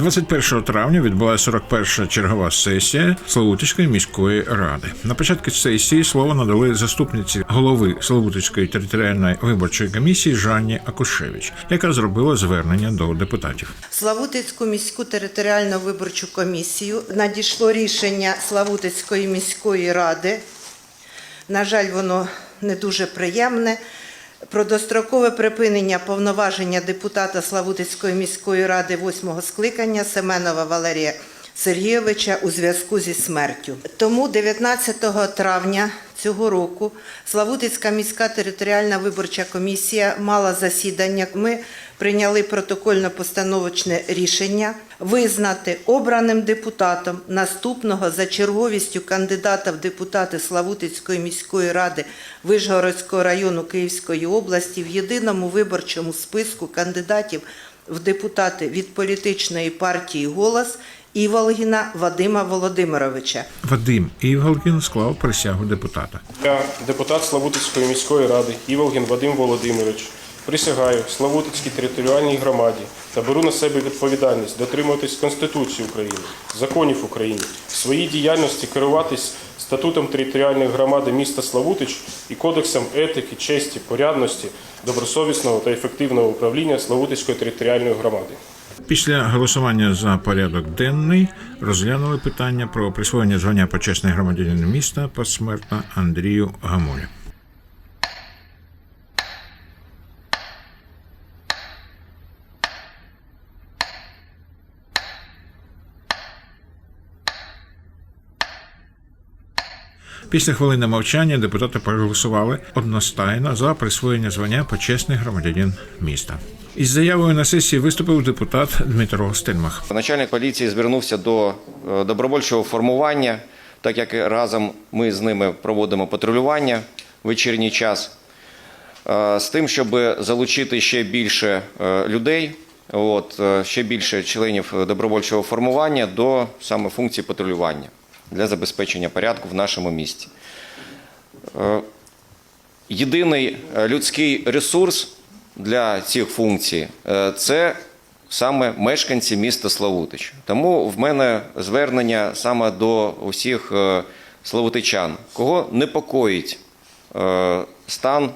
21 травня відбулася 41-ша чергова сесія Славутицької міської ради. На початку сесії слово надали заступниці голови Славутицької територіальної виборчої комісії Жанні Акушевич, яка зробила звернення до депутатів. Славутицьку міську територіальну виборчу комісію надійшло рішення Славутицької міської ради. На жаль, воно не дуже приємне. Про дострокове припинення повноваження депутата Славутицької міської ради восьмого скликання Семенова Валерія Сергійовича у зв'язку зі смертю. Тому 19 травня цього року Славутицька міська територіальна виборча комісія мала засідання. Ми прийняли протокольно-постановочне рішення визнати обраним депутатом наступного за черговістю кандидата в депутати Славутицької міської ради Вишгородського району Київської області в єдиному виборчому списку кандидатів в депутати від політичної партії Голос Іволгіна Вадима Володимировича. Вадим Івгалкін склав присягу депутата. Я, депутат Славутицької міської ради Іволгін Вадим Володимирович, присягаю Славутицькій територіальній громаді та беру на себе відповідальність дотримуватись Конституції України, законів України, в своїй діяльності керуватись статутом територіальної громади міста Славутич і кодексом етики, честі, порядності, добросовісного та ефективного управління Славутицької територіальної громади. Після голосування за порядок денний розглянули питання про присвоєння звання почесний громадянин міста посмертно Андрію Гамулі. Після хвилини мовчання депутати проголосували одностайно за присвоєння звання почесний громадянин міста. Із заявою на сесії виступив депутат Дмитро Стельмах. Начальник поліції звернувся до е, добровольчого формування, так як разом ми з ними проводимо патрулювання в вечірній час, е, з тим, щоб залучити ще більше е, людей, от, ще більше членів добровольчого формування до саме функції патрулювання для забезпечення порядку в нашому місті. Е, Єдиний е, людський ресурс для цих функцій е, це саме мешканці міста Славутич. Тому в мене звернення саме до усіх славутичан, кого непокоїть стан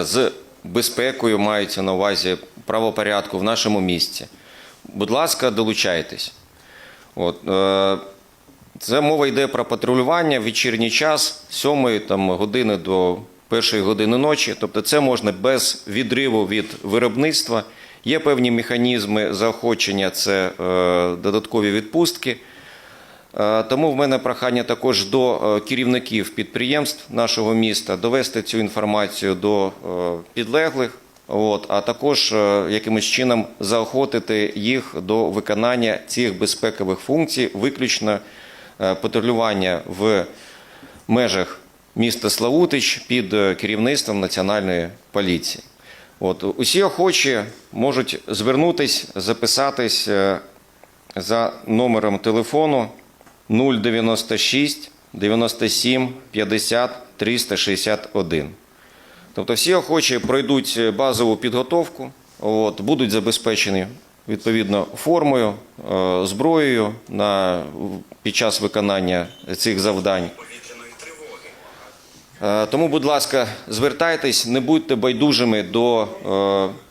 з безпекою, мається на увазі правопорядку в нашому місті. Будь ласка, долучайтесь. От, це мова йде про патрулювання в вечірній час з 7 там, години до першої години ночі. Тобто це можна без відриву від виробництва. Є певні механізми заохочення, це е, додаткові відпустки. Е, Тому в мене прохання також до е, керівників підприємств нашого міста довести цю інформацію до е, підлеглих, от, а також е, якимось чином заохотити їх до виконання цих безпекових функцій, виключно патрулювання в межах міста Славутич під е, керівництвом Національної поліції. От, усі охочі можуть звернутись, записатись е, за номером телефону 096 97 50 361. Тобто всі охочі пройдуть базову підготовку, от, будуть забезпечені відповідно формою, е, зброєю на, під час виконання цих завдань. Е, Тому, будь ласка, звертайтесь, не будьте байдужими до е,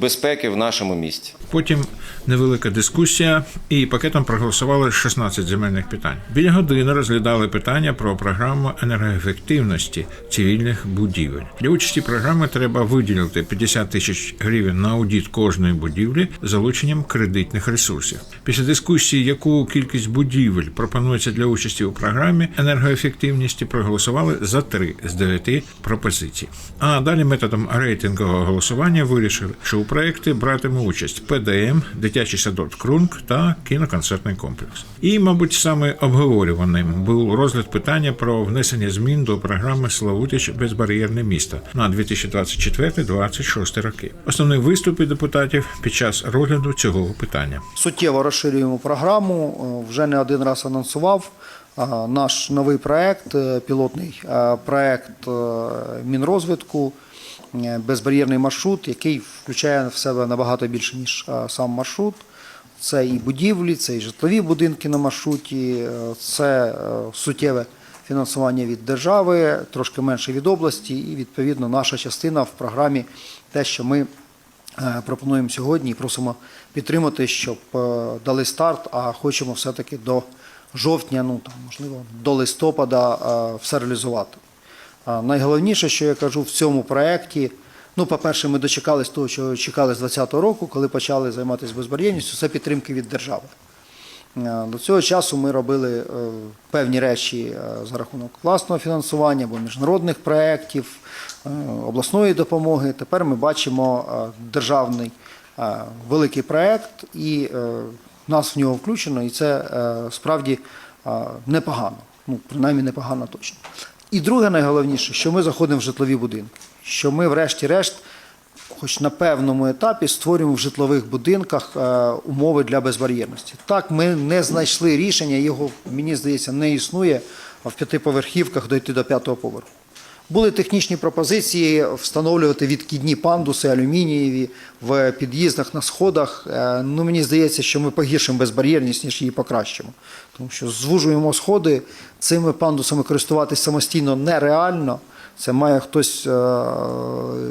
безпеки в нашому місті. Потім невелика дискусія, і пакетом проголосували 16 земельних питань. Біля години розглядали питання про програму енергоефективності цивільних будівель. Для участі програми треба виділити 50 тисяч гривень на аудит кожної будівлі залученням кредитних ресурсів. Після дискусії, яку кількість будівель пропонується для участі у програмі енергоефективності, проголосували за три з дев'яти пропозицій. А далі методом рейтингового голосування вирішили, що у проєкті братиме участь ПДМ, дитячий садок Крунг та кіноконцертний комплекс. І, мабуть, саме обговорюваним був розгляд питання про внесення змін до програми Славутич безбар'єрне місто на 2024-2026 роки. Основні виступи депутатів під час розгляду цього питання. суттєво розширюємо програму. Е, Вже не один раз анонсував е, наш новий проект, е, пілотний проект Мінрозвитку, безбар'єрний маршрут, який включає в себе набагато більше, ніж е, сам маршрут. Це і будівлі, це і житлові будинки на маршруті, е, це е, суттєве фінансування від держави, трошки менше від області, і відповідно наша частина в програмі те, що ми е, пропонуємо сьогодні і просимо підтримати, щоб е, дали старт, а хочемо все-таки до жовтня, ну там можливо до листопада е, все реалізувати. Найголовніше, що я кажу в цьому проєкті, ну, по-перше, ми дочекались того, що чекали з 2020 року, коли почали займатися безбар'єрністю, це підтримки від держави. До цього часу ми робили е, певні речі е, за рахунок власного фінансування або міжнародних проєктів, е, обласної допомоги. Тепер ми бачимо державний великий проєкт, і нас в нього включено, і це справді непогано. Ну, принаймні непогано точно. І друге найголовніше, що ми заходимо в житлові будинки, що ми, врешті-решт, хоч на певному етапі створюємо в житлових будинках е, умови для безбар'єрності. Так, ми не знайшли рішення, його, мені здається, не існує в п'ятиповерхівках дойти до п'ятого поверху. Були технічні пропозиції встановлювати відкидні пандуси алюмінієві в під'їздах на сходах. Е, Ну, мені здається, що ми погіршимо безбар'єрність, ніж її покращимо. Тому що звужуємо сходи, цими пандусами користуватися самостійно нереально. Це має хтось е,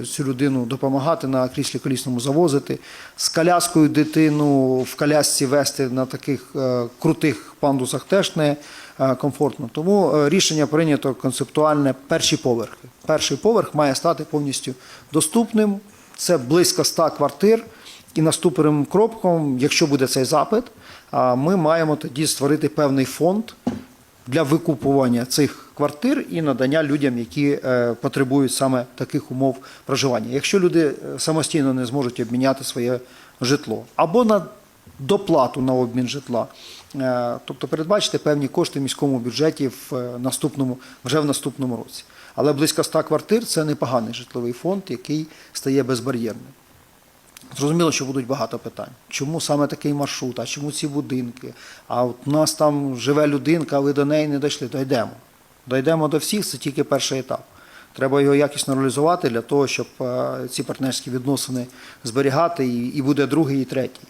цю людину допомагати на кріслі колісному завозити. З коляскою дитину в колясці вести на таких е, крутих пандусах теж не е, комфортно. Тому рішення прийнято концептуальне перші поверхи. Перший поверх має стати повністю доступним. Це близько 100 квартир. І наступним кроком, якщо буде цей запит, ми маємо тоді створити певний фонд для викупування цих квартир і надання людям, які е, потребують саме таких умов проживання. Якщо люди е, самостійно не зможуть обміняти своє житло або на доплату на обмін житла, е, тобто передбачити певні кошти в міському бюджеті в наступному, вже в наступному році. Але близько 100 квартир це непоганий житловий фонд, який стає безбар'єрним. Зрозуміло, що будуть багато питань. Чому саме такий маршрут, а чому ці будинки? А от у нас там живе людинка, ви до неї не дійшли. Дойдемо. Дойдемо до всіх, це тільки перший етап. Треба його якісно реалізувати для того, щоб е, ці партнерські відносини зберігати, і, буде другий і третій.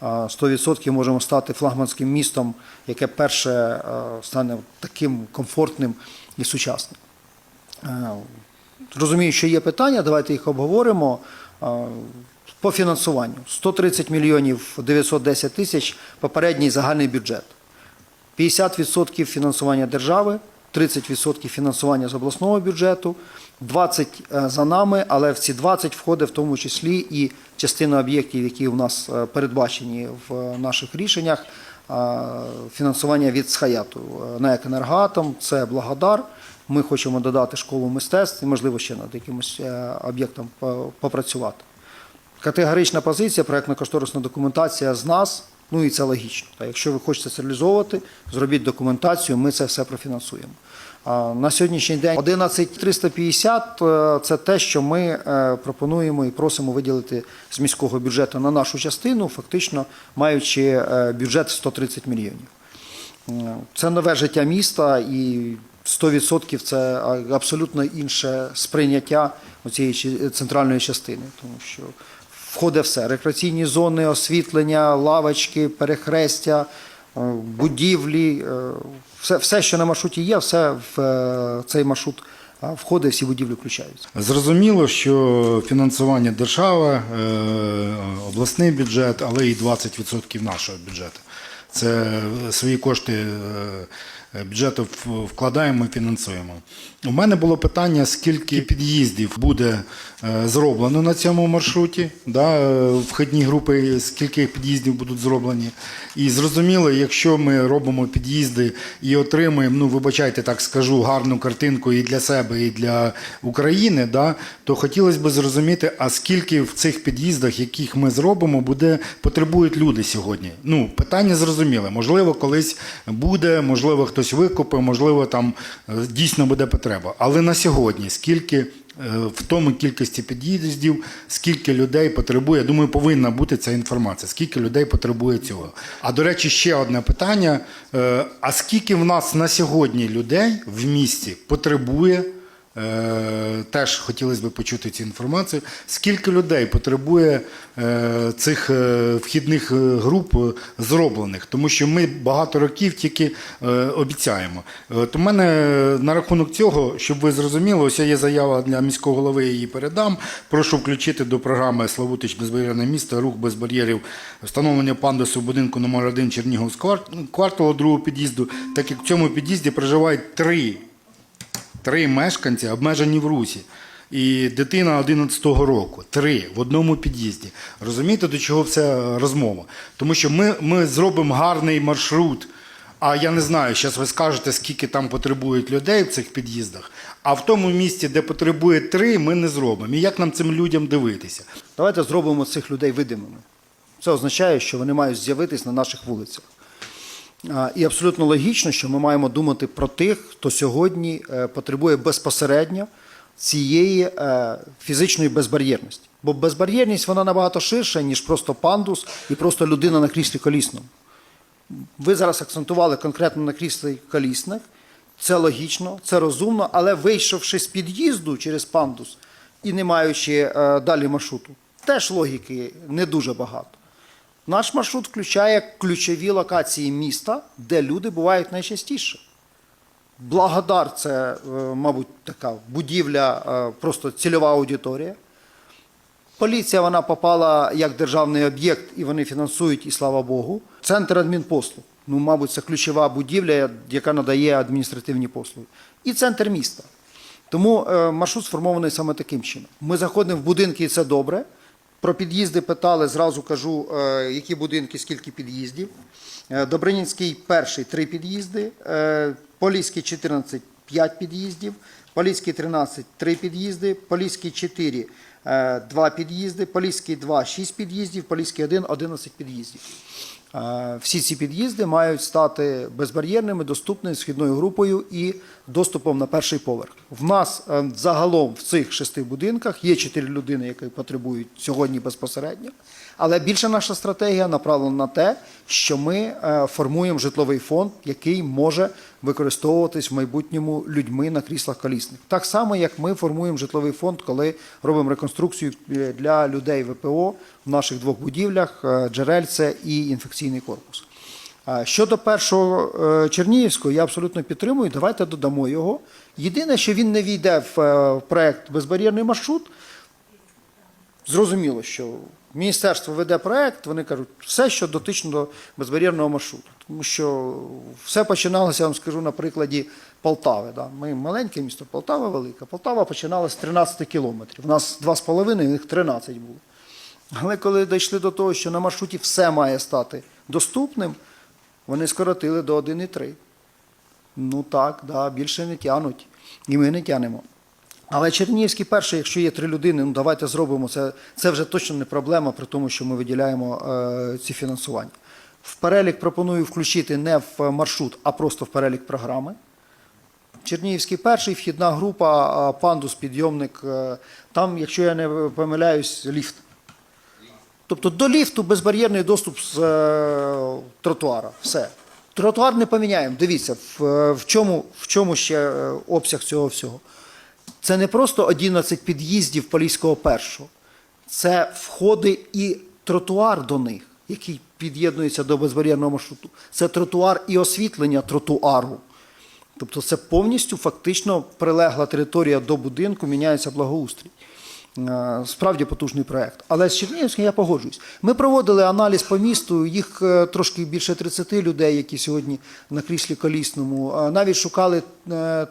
А 100% можемо стати флагманським містом, яке перше е, стане таким комфортним і сучасним. Е, Розумію, що є питання, давайте їх обговоримо. Е, По фінансуванню 130 мільйонів 910 тисяч попередній загальний бюджет. 50% фінансування держави, 30% фінансування з обласного бюджету, 20% за нами, але в ці 20 входить в тому числі і частина об'єктів, які у нас е, передбачені в наших рішеннях, е, фінансування від Схаяту. Е, НЕК «Енергоатом» – це Благодар. Ми хочемо додати школу мистецтв і, можливо, ще над якимось е, об'єктом попрацювати. Категорична позиція, проєктно-кошторисна документація з нас, ну і це логічно. Та якщо ви хочете це реалізовувати, зробіть документацію, ми це все профінансуємо. А на сьогоднішній день 11350 е, – це те, що ми е, пропонуємо і просимо виділити з міського бюджету на нашу частину, фактично маючи е, бюджет 130 мільйонів. Це нове життя міста і 100% це абсолютно інше сприйняття цієї центральної частини, тому що входить все: рекреаційні зони, освітлення, лавочки, перехрестя, е, будівлі, е, все, все, що на маршруті є, все в е, цей маршрут входить, всі будівлі включаються. Зрозуміло, що фінансування держава, е, обласний бюджет, але і 20% нашого бюджету. Це свої кошти е, бюджету вкладаємо і фінансуємо. У мене було питання, скільки під'їздів буде е, зроблено на цьому маршруті, да, е, вхідні групи, скільки під'їздів будуть зроблені. І зрозуміло, якщо ми робимо під'їзди і отримуємо, ну вибачайте, так скажу, гарну картинку і для себе, і для України, да, то хотілося б зрозуміти, а скільки в цих під'їздах, яких ми зробимо, буде потребують люди сьогодні. Ну, питання зрозуміле. Можливо, колись буде, можливо, хтось викупить, можливо, там е, дійсно буде потреба. Але на сьогодні скільки е, в тому кількості під'їздів, скільки людей потребує, думаю, повинна бути ця інформація, скільки людей потребує цього. А до речі, ще одне питання: Е, а скільки в нас на сьогодні людей в місті потребує теж хотілося б почути цю інформацію. Скільки людей потребує е, цих е, вхідних е, груп е, зроблених? Тому що ми багато років тільки е, обіцяємо. От у мене е, на рахунок цього, щоб ви зрозуміли, ось є заява для міського голови, я її передам. Прошу включити до програми Славутич безбар'єрне місто, рух без бар'єрів, встановлення пандусу в будинку номер 1 Чернігівського квар- кварталу другого під'їзду, так як в цьому під'їзді проживають три, три мешканці, обмежені в русі. І дитина 11-го року. Три в одному під'їзді. Розумієте, до чого вся розмова? Тому що ми, ми зробимо гарний маршрут. А я не знаю, зараз ви скажете, скільки там потребують людей в цих під'їздах. А в тому місці, де потребує три, ми не зробимо. І як нам цим людям дивитися? Давайте зробимо цих людей видимими. Це означає, що вони мають з'явитись на наших вулицях. І абсолютно логічно, що ми маємо думати про тих, хто сьогодні е, потребує безпосередньо цієї е, фізичної безбар'єрності. Бо безбар'єрність вона набагато ширша, ніж просто пандус і просто людина на кріслі колісному. Ви зараз акцентували конкретно на кріслі колісних. Це логічно, це розумно, але вийшовши з під'їзду через пандус і не маючи е, далі маршруту, теж логіки не дуже багато. Наш маршрут включає ключові локації міста, де люди бувають найчастіше. Благодар це, е, мабуть, така будівля, е, просто цільова аудиторія. Поліція вона попала як державний об'єкт, і вони фінансують, і слава Богу. Центр адмінпослуг. Ну, мабуть, це ключова будівля, яка надає адміністративні послуги. І центр міста. Тому е, маршрут сформований саме таким чином. Ми заходимо в будинки, і це добре. Про під'їзди питали, зразу кажу, е, які будинки, скільки під'їздів. Е, Добринінський перший три під'їзди, е, Поліський 14 5 під'їздів, Поліський 13 3 під'їзди, Поліський 4 е, 2 під'їзди, Поліський 2 6 під'їздів, Поліський 1 11 під'їздів. Е, Всі ці під'їзди мають стати безбар'єрними, доступними східною групою і доступом на перший поверх. В нас е, загалом в цих шести будинках є чотири людини, які потребують сьогодні безпосередньо. Але більша наша стратегія направлена на те, що ми е, формуємо житловий фонд, який може використовуватись в майбутньому людьми на кріслах колісних. Так само, як ми формуємо житловий фонд, коли робимо реконструкцію е, для людей ВПО в наших двох будівлях е, Джерельце і інфекційний корпус. Щодо першого е, Чернігівського, я абсолютно підтримую. Давайте додамо його. Єдине, що він не війде в проект безбар'єрний маршрут. Зрозуміло, що міністерство веде проект, вони кажуть, все, що дотично до безбар'єрного маршруту. Тому що все починалося, я вам скажу на прикладі Полтави. Да. Ми маленьке місто, Полтава велика. Полтава починалася з 13 кілометрів. У нас 2,5, у них 13 було. Але коли дійшли до того, що на маршруті все має стати доступним, вони скоротили до 1,3. Ну так, да, більше не тянуть. І ми не тянемо. Але Чернігівський перший, якщо є три людини, ну давайте зробимо це. Це вже точно не проблема, при тому, що ми виділяємо е, ці фінансування. В перелік пропоную включити не в маршрут, а просто в перелік програми. Чернігівський перший, вхідна група, пандус, підйомник. е, Там, якщо я не помиляюсь, ліфт. Тобто до ліфту безбар'єрний доступ з е, тротуара. Все. Тротуар не поміняємо. Дивіться, в, чому, в чому ще е, обсяг цього всього. Це не просто 11 під'їздів Поліського першого. Це входи і тротуар до них, який під'єднується до безбар'єрного маршруту. Це тротуар і освітлення тротуару. Тобто це повністю фактично прилегла територія до будинку, міняється благоустрій. Е, Справді потужний проект. Але з Чернігівським я погоджуюсь. Ми проводили аналіз по місту, їх е, трошки більше 30 людей, які сьогодні на кріслі колісному. Е, Навіть шукали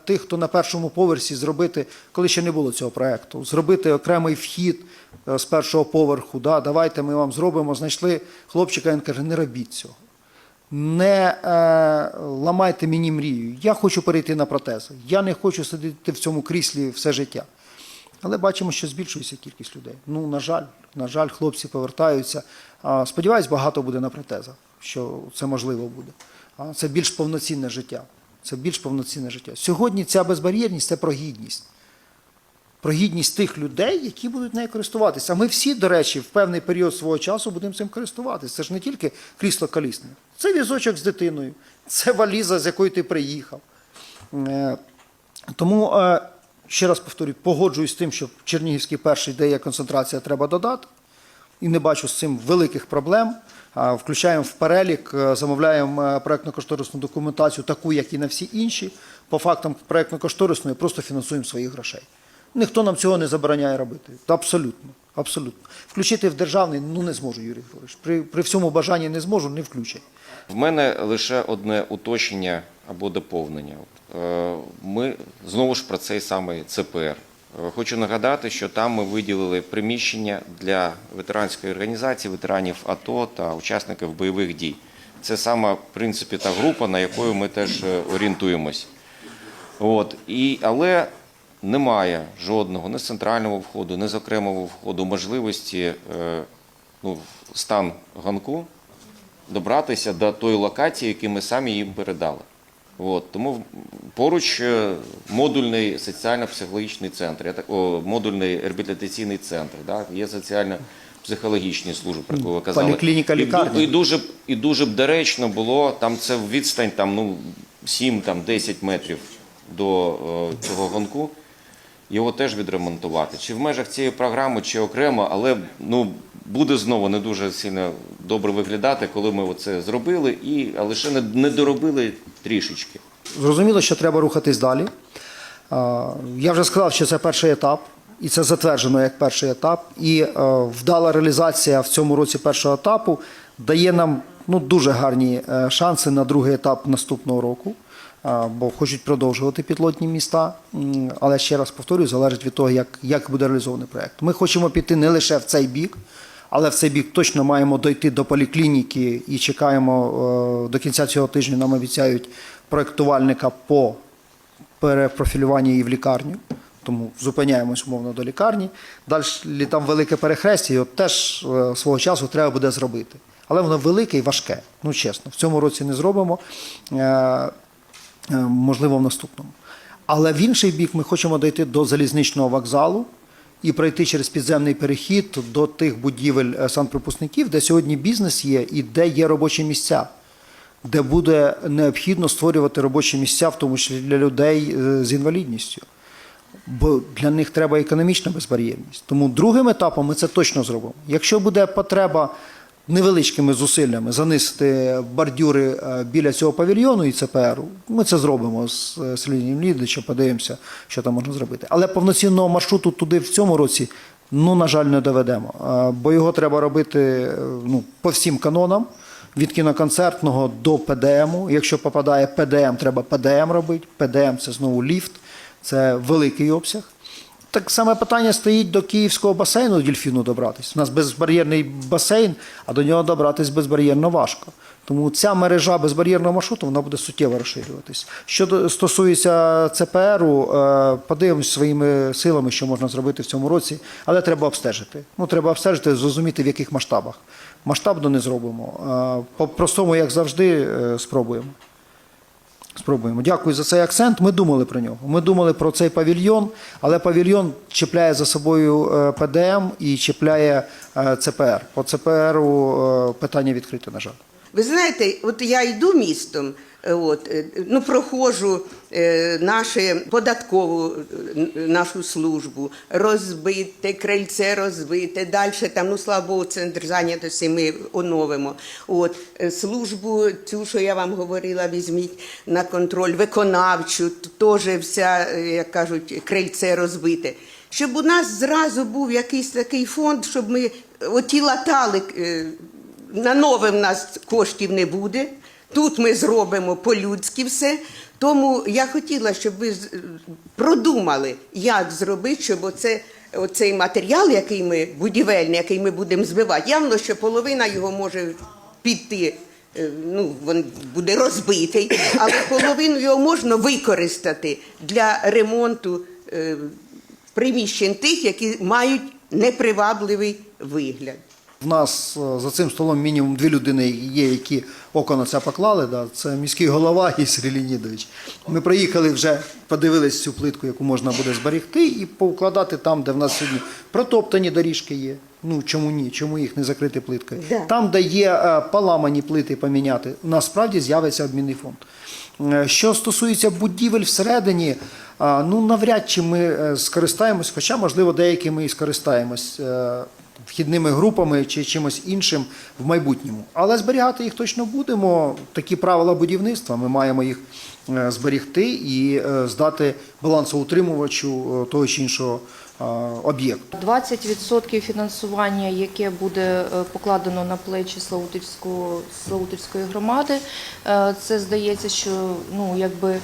тих, хто на першому поверсі зробити, коли ще не було цього проекту, зробити окремий вхід з першого поверху. Да, давайте ми вам зробимо. Знайшли хлопчика, він каже, не робіть цього. Не е, ламайте мені мрію. Я хочу перейти на протези. Я не хочу сидіти в цьому кріслі все життя. Але бачимо, що збільшується кількість людей. Ну, на жаль, на жаль, хлопці повертаються. Сподіваюсь, багато буде на протезах, що це можливо буде. Це більш повноцінне життя. Це більш повноцінне життя. Сьогодні ця безбар'єрність це про гідність. Про гідність тих людей, які будуть нею користуватися. А ми всі, до речі, в певний період свого часу будемо цим користуватися. Це ж не тільки крісло колісне, це візочок з дитиною, це валіза, з якою ти приїхав. Е, Тому е, Ще раз повторюю, погоджуюсь з тим, що Чернігівський перший, де є концентрація, треба додати. І не бачу з цим великих проблем. Включаємо в перелік, е, замовляємо проектно-кошторисну документацію, таку, як і на всі інші. По фактам проектно-кошторисної просто фінансуємо своїх грошей. Ніхто нам цього не забороняє робити. Абсолютно. Абсолютно. Включити в державний ну не зможу, Юрій Григорович. При, при всьому бажанні не зможу, не включать. В мене лише одне уточнення або доповнення. Е, Ми знову ж про цей самий ЦПР. Е, Хочу нагадати, що там ми виділили приміщення для ветеранської організації, ветеранів АТО та учасників бойових дій. Це саме, в принципі, та група, на якою ми теж е, орієнтуємось. От, і, але немає жодного ні з центрального входу, ні з окремого входу можливості е, ну, в стан ганку добратися до тої локації, яку ми самі їм передали. От, тому поруч е, модульний соціально-психологічний центр, я так, о, модульний реабілітаційний центр, да, є соціально-психологічні служби, про яку ви казали. Поліклініка, І лікарня. І дуже, б- і дуже б доречно було, там це відстань там, ну, 7-10 метрів до е, цього гонку, його теж відремонтувати. Чи в межах цієї програми, чи окремо, але ну, буде знову не дуже сильно добре виглядати, коли ми це зробили, і, а лише не, не доробили трішечки. Зрозуміло, що треба рухатись далі. Я вже сказав, що це перший етап, і це затверджено як перший етап. І е, вдала реалізація в цьому році першого етапу дає нам ну, дуже гарні е, шанси на другий етап наступного року. А, Бо хочуть продовжувати підлотні міста, але ще раз повторюю, залежить від того, як, як буде реалізований проект. Ми хочемо піти не лише в цей бік, але в цей бік точно маємо дойти до поліклініки і чекаємо е, до кінця цього тижня. Нам обіцяють проєктувальника по перепрофілюванню її в лікарню. Тому зупиняємось умовно до лікарні. Далі там велике перехрестя, його теж е, свого часу треба буде зробити. Але воно велике і важке. Ну чесно, в цьому році не зробимо. Е, можливо, в наступному. Але в інший бік ми хочемо дойти до залізничного вокзалу і пройти через підземний перехід до тих будівель е, санприпускників, де сьогодні бізнес є і де є робочі місця, де буде необхідно створювати робочі місця, в тому числі для людей е, з інвалідністю. Бо для них треба економічна безбар'єрність. Тому другим етапом ми це точно зробимо. Якщо буде потреба невеличкими зусиллями занести бордюри е, біля цього павільйону і ЦПР, ми це зробимо з Сергієм Лідичем, подивимося, що там можна зробити. Але повноцінного маршруту туди в цьому році, ну, на жаль, не доведемо. Е, Бо його треба робити е, ну, по всім канонам. Від кіноконцертного до ПДМу. Якщо попадає ПДМ, треба ПДМ робити. ПДМ це знову ліфт, це великий обсяг. Так саме питання стоїть до київського басейну дільфіну добратися. У нас безбар'єрний басейн, а до нього добратися безбар'єрно важко. Тому ця мережа безбар'єрного маршруту вона буде суттєво розширюватись. Що стосується ЦПРу, е, подивимось своїми силами, що можна зробити в цьому році, але треба обстежити. Ну, треба обстежити, зрозуміти, в яких масштабах. Масштабно не зробимо. Е, По-простому, як завжди, е, спробуємо. Спробуємо. Дякую за цей акцент. Ми думали про нього. Ми думали про цей павільйон, але павільйон чіпляє за собою е, ПДМ і чіпляє е, ЦПР. По ЦПРу е, питання відкрите, на жаль. Ви знаєте, от я йду містом, от, е, ну, проходжу е, нашу податкову е, нашу службу, розбите, крильце розбите, далі там, ну слава Богу, центр зайнятості ми оновимо. От, е, службу, цю, що я вам говорила, візьміть на контроль, виконавчу, теж вся, е, як кажуть, крильце розбите. Щоб у нас зразу був якийсь такий фонд, щоб ми оті латали. е, на нове в нас коштів не буде. Тут ми зробимо по-людськи все. Тому я хотіла, щоб ви продумали, як зробити, щоб оце, оцей матеріал, який ми будівельний, який ми будемо збивати, явно, що половина його може піти. е, Ну, він буде розбитий, але половину його можна використати для ремонту е, приміщень тих, які мають непривабливий вигляд. В нас е, за цим столом мінімум дві людини є, які око на це поклали. Да? Це міський голова і Сергій Леонідович. Ми приїхали вже, подивились цю плитку, яку можна буде зберегти, і повкладати там, де в нас сьогодні протоптані доріжки є. Ну чому ні? Чому їх не закрити плиткою? Да. Там, де є е, поламані плити поміняти, насправді з'явиться обмінний фонд. Е, Що стосується будівель всередині, ну навряд чи ми скористаємось, хоча, можливо, деякі ми і скористаємось вхідними групами чи чимось іншим в майбутньому. Але зберігати їх точно будемо. Такі правила будівництва. Ми маємо їх е, зберігти і е, здати балансоутримувачу е, того чи іншого об'єкту. 20% фінансування, яке буде покладено на плечі Славутівської громади, це здається, що ну якби.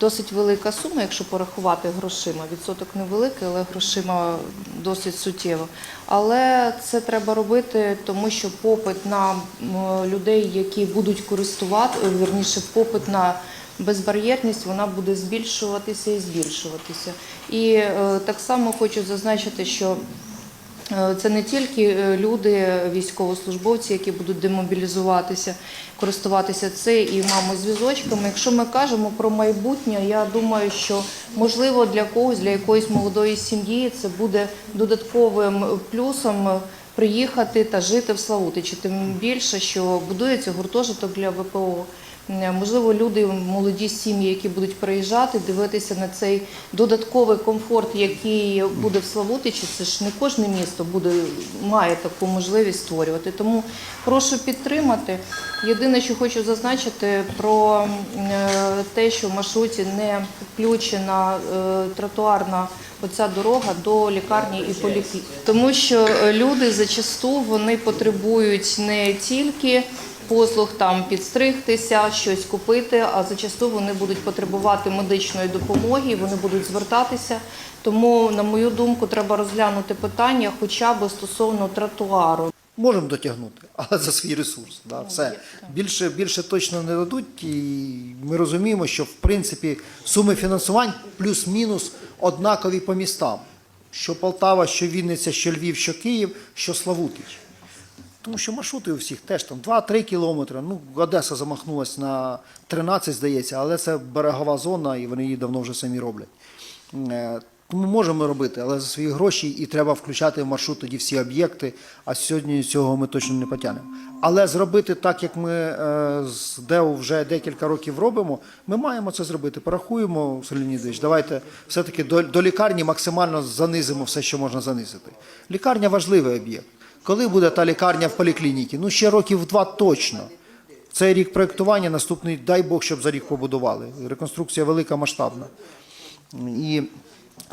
Досить велика сума, якщо порахувати грошима. Відсоток невеликий, але грошима досить суттєво. Але це треба робити, тому що попит на людей, які будуть користувати, е, вірніше, попит на безбар'єрність, вона буде збільшуватися і збільшуватися. І е, так само хочу зазначити, що Це не тільки е, люди, військовослужбовці, які будуть демобілізуватися, користуватися це і мами з візочками. Якщо ми кажемо про майбутнє, я думаю, що можливо для когось, для якоїсь молодої сім'ї, це буде додатковим плюсом приїхати та жити в Славутичі. Тим більше, що будується гуртожиток для ВПО. Е, Можливо, люди, молоді сім'ї, які будуть приїжджати, дивитися на цей додатковий комфорт, який буде в Славутичі. Це ж не кожне місто буде має таку можливість створювати. Тому прошу підтримати. Єдине, що хочу зазначити про е, те, що в маршруті не включена е, тротуарна оця дорога до лікарні і поліклініки. Тому що люди зачасту вони потребують не тільки послуг там підстригтися, щось купити, а зачасту вони будуть потребувати медичної допомоги, вони будуть звертатися. Тому, на мою думку, треба розглянути питання хоча б стосовно тротуару. Можемо дотягнути, але за свій ресурс. Да, все. Більше, більше точно не дадуть. І ми розуміємо, що в принципі суми фінансувань плюс-мінус однакові по містам. Що Полтава, що Вінниця, що Львів, що Київ, що Славутич. Тому що маршрути у всіх теж там 2-3 кілометри. Ну, Одеса замахнулася на 13, здається, але це берегова зона, і вони її давно вже самі роблять. Е, Тому можемо робити, але за свої гроші і треба включати в маршрут тоді всі об'єкти, а сьогодні цього ми точно не потягнемо. Але зробити так, як ми е, з ДЕУ вже декілька років робимо, ми маємо це зробити. Порахуємо, Сергій Леонідович, давайте все-таки до, до лікарні максимально занизимо все, що можна занизити. Лікарня важливий об'єкт. Коли буде та лікарня в поліклініці? Ну, ще років два точно. Цей рік проєктування, наступний, дай Бог, щоб за рік побудували. Реконструкція велика, масштабна. І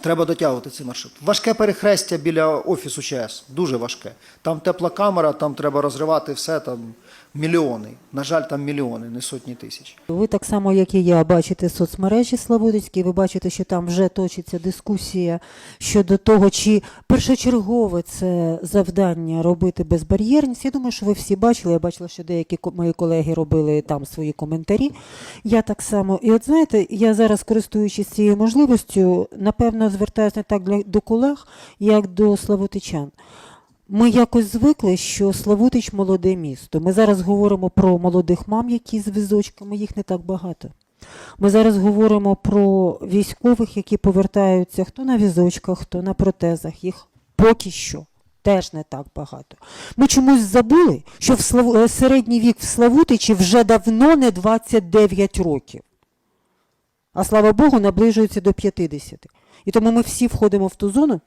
треба дотягувати цей маршрут. Важке перехрестя біля офісу ЧС, дуже важке. Там тепла камера, там треба розривати все, там мільйони. На жаль, там мільйони, не сотні тисяч. Ви так само, як і я, бачите соцмережі Славутицькі, ви бачите, що там вже точиться дискусія щодо того, чи першочергове це завдання робити безбар'єрність. Я думаю, що ви всі бачили. Я бачила, що деякі мої колеги робили там свої коментарі. Я так само. І от знаєте, я зараз, користуючись цією можливістю, напевно, звертаюся так для, до колег, як до славутичан. Ми якось звикли, що Славутич молоде місто. Ми зараз говоримо про молодих мам, які з візочками, їх не так багато. Ми зараз говоримо про військових, які повертаються хто на візочках, хто на протезах. Їх поки що теж не так багато. Ми чомусь забули, що в Слав... е, середній вік в Славутичі вже давно не 29 років. А слава Богу, наближується до 50. І тому ми всі входимо в ту зону,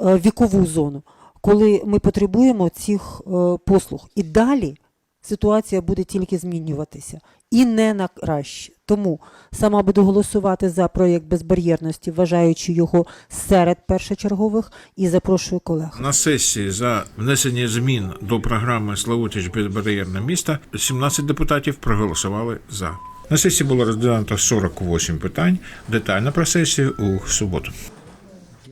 е, вікову зону, коли ми потребуємо цих е, послуг. І далі ситуація буде тільки змінюватися. І не на краще. Тому сама буду голосувати за проєкт безбар'єрності, вважаючи його серед першочергових, і запрошую колег. На сесії за внесення змін до програми Славутич безбар'єрне місто 17 депутатів проголосували за. На сесії було розглянуто 48 питань. Детально про сесію у суботу.